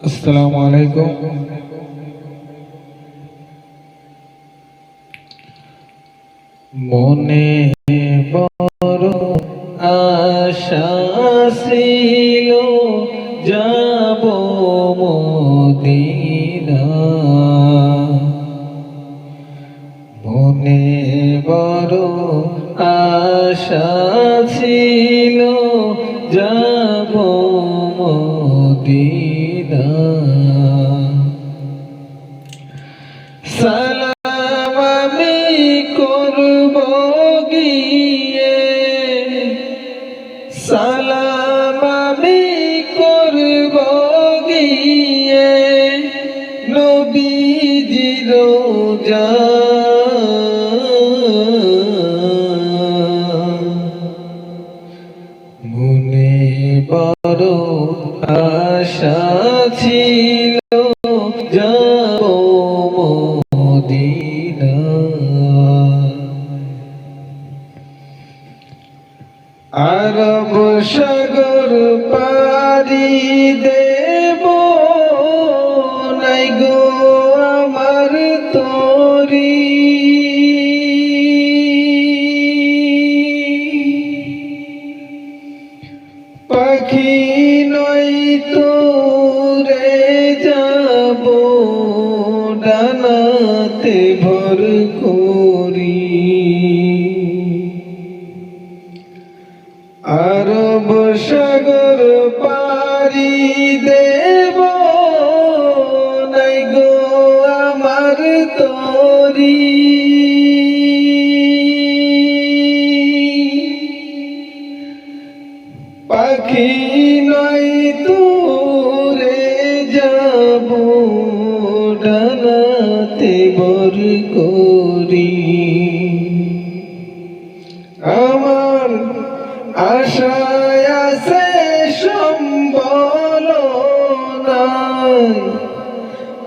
আসসালামু আলাইকুম। মনে বড় আশা ছিল যাব মদিনা। মনে বড় আশা ছিল যাব মদিনা। গিয়ে সালাম আমি করব গিয়ে নবীজির যা মনে বড় আশা ছিল পারি দেব নাই গো আমার তরি। পাখি নই তো রে যাব ডানাতে ভর করি। পারি দেব নাই গো আমার তরি। পাখি নই তোরে যাব, ডানাতে বর করি। আমার আশায়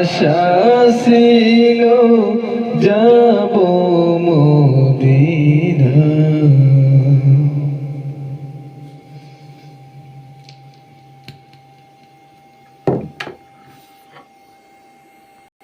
আশা ছিল যাব মোদী